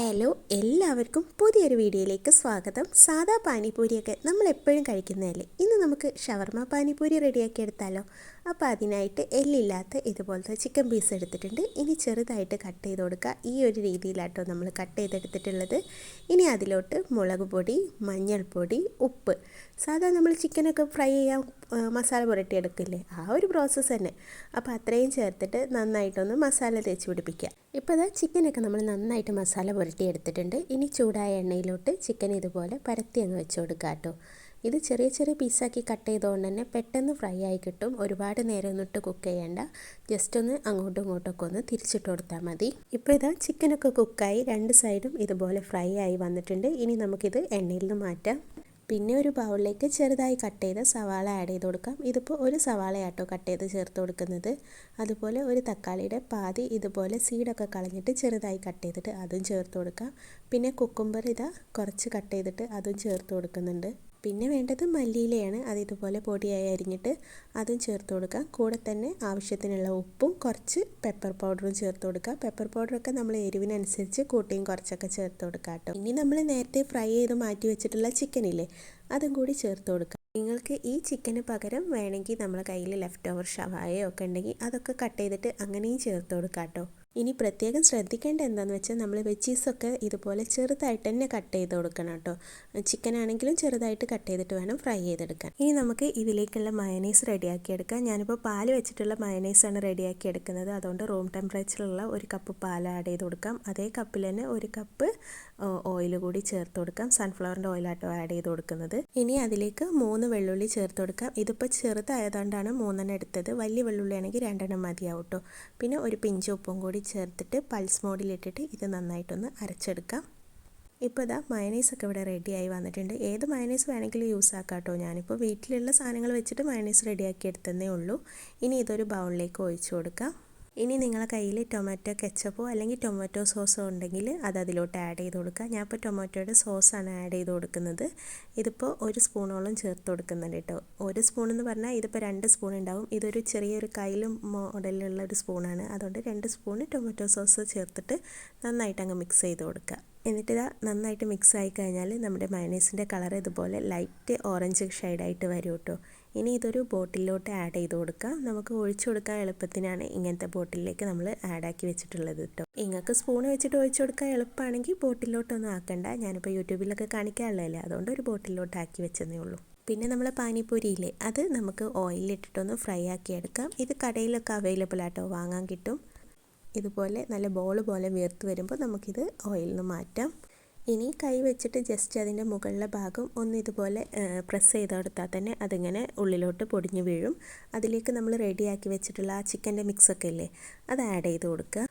Hello എല്ലാവർക്കും പുതിയൊരു വീഡിയോയിലേക്ക് സ്വാഗതം. സാധാ പാനിപ്പൂരിയൊക്കെ നമ്മൾ എപ്പോഴും കഴിക്കുന്നതല്ലേ? ഇന്ന് നമുക്ക് ഷവർമ പാനിപൂരി റെഡിയാക്കി എടുത്താലോ? അപ്പോൾ അതിനായിട്ട് എല്ലില്ലാത്ത ഇതുപോലത്തെ ചിക്കൻ പീസ് എടുത്തിട്ടുണ്ട്. ഇനി ചെറുതായിട്ട് കട്ട് ചെയ്ത് കൊടുക്കുക. ഈ ഒരു രീതിയിലാട്ടോ നമ്മൾ കട്ട് ചെയ്തെടുത്തിട്ടുള്ളത്. ഇനി അതിലോട്ട് മുളക് പൊടി മഞ്ഞൾപ്പൊടി ഉപ്പ്. സാധാരണ നമ്മൾ ചിക്കനൊക്കെ ഫ്രൈ ചെയ്യാൻ മസാല പുരട്ടി എടുക്കില്ലേ? ആ ഒരു പ്രോസസ്സ് തന്നെ. അപ്പോൾ അത്രയും ചേർത്തിട്ട് നന്നായിട്ടൊന്ന് മസാല തേച്ച് പിടിപ്പിക്കുക. ഇപ്പോൾ അതാ ചിക്കനൊക്കെ നമ്മൾ നന്നായിട്ട് മസാല പുരട്ടി എടുത്തിട്ടുണ്ട്. ഇനി ചൂടായ എണ്ണയിലോട്ട് ചിക്കൻ ഇതുപോലെ പരത്തി അങ്ങ് വെച്ച് കൊടുക്കുക കേട്ടോ ഇത് ചെറിയ ചെറിയ പീസാക്കി കട്ട് ചെയ്തുകൊണ്ട് തന്നെ പെട്ടെന്ന് ഫ്രൈ ആയി കിട്ടും. ഒരുപാട് നേരം ഒന്നിട്ട് കുക്ക് ചെയ്യേണ്ട. ജസ്റ്റ് ഒന്ന് അങ്ങോട്ടും ഇങ്ങോട്ടൊക്കെ ഒന്ന് തിരിച്ചിട്ട് കൊടുത്താൽ മതി. ഇപ്പോൾ ഇതാ ചിക്കനൊക്കെ കുക്കായി രണ്ട് സൈഡും ഇതുപോലെ ഫ്രൈ ആയി വന്നിട്ടുണ്ട്. ഇനി നമുക്കിത് എണ്ണയിൽ നിന്ന് മാറ്റാം. പിന്നെ ഒരു ബൗളിലേക്ക് ചെറുതായി കട്ട് ചെയ്ത സവാള ആഡ് ചെയ്ത് കൊടുക്കാം. ഇതിപ്പോൾ ഒരു സവാളയാട്ടോ കട്ട് ചെയ്ത് ചേർത്ത് കൊടുക്കുന്നത്. അതുപോലെ ഒരു തക്കാളിയുടെ പാതി ഇതുപോലെ സീഡൊക്കെ കളഞ്ഞിട്ട് ചെറുതായി കട്ട് ചെയ്തിട്ട് അതും ചേർത്ത് കൊടുക്കാം. പിന്നെ കുക്കുംബർ ഇതാ കുറച്ച് കട്ട് ചെയ്തിട്ട് അതും ചേർത്ത് കൊടുക്കുന്നുണ്ട്. പിന്നെ വേണ്ടത് മല്ലിയിലയാണ്. അത് ഇതുപോലെ പൊടിയായി അരിഞ്ഞിട്ട് അതും ചേർത്ത് കൊടുക്കുക. കൂടെ തന്നെ ആവശ്യത്തിനുള്ള ഉപ്പും കുറച്ച് പെപ്പർ പൗഡറും ചേർത്ത് കൊടുക്കുക. പെപ്പർ പൗഡറൊക്കെ നമ്മൾ എരിവിനനുസരിച്ച് കൂട്ടിയും കുറച്ചൊക്കെ ചേർത്ത് കൊടുക്കുക കേട്ടോ. ഇനി നമ്മൾ നേരത്തെ ഫ്രൈ ചെയ്ത് മാറ്റി വെച്ചിട്ടുള്ള ചിക്കനില്ലേ അതും കൂടി ചേർത്ത് കൊടുക്കുക. നിങ്ങൾക്ക് ഈ ചിക്കന് പകരം വേണമെങ്കിൽ നമ്മളെ കയ്യിൽ ലെഫ്റ്റ് ഓവർ ഷവായോ ഒക്കെ ഉണ്ടെങ്കിൽ അതൊക്കെ കട്ട് ചെയ്തിട്ട് അങ്ങനെയും ചേർത്ത് കൊടുക്കാം കേട്ടോ. ഇനി പ്രത്യേകം ശ്രദ്ധിക്കേണ്ട എന്താണെന്ന് വെച്ചാൽ നമ്മൾ വെജീസൊക്കെ ഇതുപോലെ ചെറുതായിട്ട് തന്നെ കട്ട് ചെയ്ത് കൊടുക്കണം കേട്ടോ. ചിക്കൻ ആണെങ്കിലും ചെറുതായിട്ട് കട്ട് ചെയ്തിട്ട് വേണം ഫ്രൈ ചെയ്തെടുക്കാൻ. ഇനി നമുക്ക് ഇതിലേക്കുള്ള മയനൈസ് റെഡിയാക്കി എടുക്കാം. ഞാനിപ്പോൾ പാൽ വെച്ചിട്ടുള്ള മയനൈസാണ് റെഡിയാക്കി എടുക്കുന്നത്. അതുകൊണ്ട് റൂം ടെമ്പറേച്ചറിലുള്ള ഒരു കപ്പ് പാൽ ആഡ് ചെയ്ത് കൊടുക്കാം. അതേ കപ്പിൽ തന്നെ ഒരു കപ്പ് ഓയിൽ കൂടി ചേർത്ത് കൊടുക്കാം. സൺഫ്ലവറിന്റെ ഓയിലാട്ടോ ആഡ് ചെയ്ത് കൊടുക്കുന്നത്. ഇനി അതിലേക്ക് മൂന്ന് വെള്ളുള്ളി ചേർത്ത് കൊടുക്കാം. ഇതിപ്പോൾ ചെറുതായതുകൊണ്ടാണ് മൂന്നെണ്ണം എടുത്തത്. വലിയ വെള്ളുള്ളി ആണെങ്കിൽ രണ്ടെണ്ണം മതിയാവും കേട്ടോ. പിന്നെ ഒരു പിഞ്ച് ഉപ്പും കൂടി ചേർത്തിട്ട് പൾസ് മോഡിലിട്ടിട്ട് ഇത് നന്നായിട്ടൊന്ന് അരച്ചെടുക്കാം. ഇപ്പോൾ ഇതാ മയനൈസൊക്കെ ഇവിടെ റെഡിയായി വന്നിട്ടുണ്ട്. ഏത് മയനൈസ് വേണമെങ്കിലും യൂസ് ആക്കാം കേട്ടോ ഞാനിപ്പോൾ വീട്ടിലുള്ള സാധനങ്ങൾ വെച്ചിട്ട് മയനൈസ് റെഡിയാക്കി എടുത്തതേ ഉള്ളൂ. ഇനി ഇതൊരു ബൗളിലേക്ക് ഒഴിച്ചു കൊടുക്കാം. ഇനി നിങ്ങളെ കയ്യിൽ ടൊമാറ്റോ കെച്ചപ്പോ അല്ലെങ്കിൽ ടൊമാറ്റോ സോസോ ഉണ്ടെങ്കിൽ അത് അതിലോട്ട് ആഡ് ചെയ്ത് കൊടുക്കുക. ഞാൻ ഇപ്പോൾ ടൊമാറ്റോയുടെ സോസാണ് ആഡ് ചെയ്ത് കൊടുക്കുന്നത്. ഇതിപ്പോൾ ഒരു സ്പൂണോളം ചേർത്ത് കൊടുക്കുന്നുണ്ട് കേട്ടോ. ഒരു സ്പൂൺ എന്ന് പറഞ്ഞാൽ ഇതിപ്പോൾ രണ്ട് സ്പൂൺ ഉണ്ടാവും. ഇതൊരു ചെറിയൊരു കയ്യിലും മോഡലിലുള്ള ഒരു സ്പൂണാണ് അതുകൊണ്ട് രണ്ട് സ്പൂൺ ടൊമാറ്റോ സോസ് ചേർത്തിട്ട് നന്നായിട്ട് അങ്ങ് മിക്സ് ചെയ്ത് കൊടുക്കുക. എന്നിട്ട് ഇതാ നന്നായിട്ട് മിക്സ് ആയി കഴിഞ്ഞാൽ നമ്മുടെ മയണൈസിന്റെ കളർ ഇതുപോലെ ലൈറ്റ് ഓറഞ്ച് ഷെയ്ഡായിട്ട് വരും കേട്ടോ. ഇനി ഇതൊരു ബോട്ടിലോട്ട് ആഡ് ചെയ്ത് കൊടുക്കാം. നമുക്ക് ഒഴിച്ചു കൊടുക്കാൻ എളുപ്പത്തിനാണ് ഇങ്ങനത്തെ ബോട്ടിലേക്ക് നമ്മൾ ആഡാക്കി വെച്ചിട്ടുള്ളത് കേട്ടോ നിങ്ങൾക്ക് സ്പൂൺ വെച്ചിട്ട് ഒഴിച്ചു കൊടുക്കാൻ എളുപ്പമാണെങ്കിൽ ബോട്ടിലോട്ടൊന്നും ആക്കണ്ട. ഞാനിപ്പോൾ യൂട്യൂബിലൊക്കെ കാണിക്കാനുള്ളതല്ലേ. അതുകൊണ്ട് ഒരു ബോട്ടിലോട്ട് ആക്കി വെച്ചതേ ഉള്ളൂ. പിന്നെ നമ്മൾ പാനിപ്പൂരിയില്ലേ? അത് നമുക്ക് ഓയിലിട്ടിട്ടൊന്ന് ഫ്രൈ ആക്കി എടുക്കാം. ഇത് കടയിലൊക്കെ അവൈലബിൾ ആട്ടോ. വാങ്ങാൻ കിട്ടും. ഇതുപോലെ നല്ല ബോൾ പോലെ വീർത്ത് വരുമ്പോൾ നമുക്കിത് ഓയിലിൽ നിന്ന് മാറ്റാം. ഇനി കൈ വെച്ചിട്ട് ജസ്റ്റ് അതിന്റെ മുകളിലെ ഭാഗം ഒന്ന് ഇതുപോലെ പ്രസ് ചെയ്ത് കൊടുത്താൽ തന്നെ അതിങ്ങനെ ഉള്ളിലോട്ട് പൊടിഞ്ഞു വീഴും. അതിലേക്ക് നമ്മൾ റെഡിയാക്കി വെച്ചിട്ടുള്ള ആ ചിക്കന്റെ മിക്സൊക്കെ ഇല്ലേ അത് ആഡ് ചെയ്ത് കൊടുക്കുക.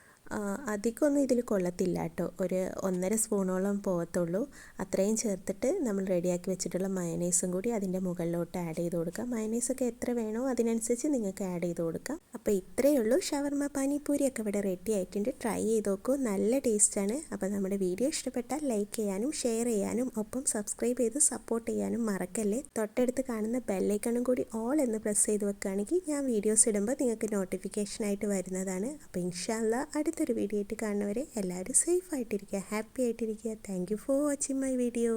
അധികമൊന്നും ഇതിൽ കൊള്ളത്തില്ല കേട്ടോ. ഒരു ഒന്നര സ്പൂണോളം പോകത്തുള്ളൂ. അത്രയും ചേർത്തിട്ട് നമ്മൾ റെഡിയാക്കി വെച്ചിട്ടുള്ള മയനൈസും കൂടി അതിന്റെ മുകളിലോട്ട് ആഡ് ചെയ്ത് കൊടുക്കാം. മയനൈസൊക്കെ എത്ര വേണോ അതിനനുസരിച്ച് നിങ്ങൾക്ക് ആഡ് ചെയ്ത് കൊടുക്കാം. അപ്പോൾ ഇത്രയേ ഉള്ളൂ. ഷവർമ പാനിപ്പൂരിയൊക്കെ ഇവിടെ റെഡി ആയിട്ടുണ്ട്. ട്രൈ ചെയ്ത് നോക്കൂ. നല്ല ടേസ്റ്റാണ് അപ്പോൾ നമ്മുടെ വീഡിയോ ഇഷ്ടപ്പെട്ടാൽ ലൈക്ക് ചെയ്യാനും ഷെയർ ചെയ്യാനും ഒപ്പം സബ്സ്ക്രൈബ് ചെയ്ത് സപ്പോർട്ട് ചെയ്യാനും മറക്കല്ലേ. തൊട്ടടുത്ത് കാണുന്ന ബെല്ലൈക്കണും കൂടി ഓൾ എന്ന് പ്രസ് ചെയ്ത് വെക്കുകയാണെങ്കിൽ ഞാൻ വീഡിയോസ് ഇടുമ്പോൾ നിങ്ങൾക്ക് നോട്ടിഫിക്കേഷനായിട്ട് വരുന്നതാണ്. അപ്പോൾ ഇൻഷാല്ല അടുത്ത അടുത്തൊരു വീഡിയോ ആയിട്ട് കാണുന്നവരെ എല്ലാവരും സേഫ് ആയിട്ടിരിക്കുക ഹാപ്പി ആയിട്ടിരിക്കുക. Thank for watching my video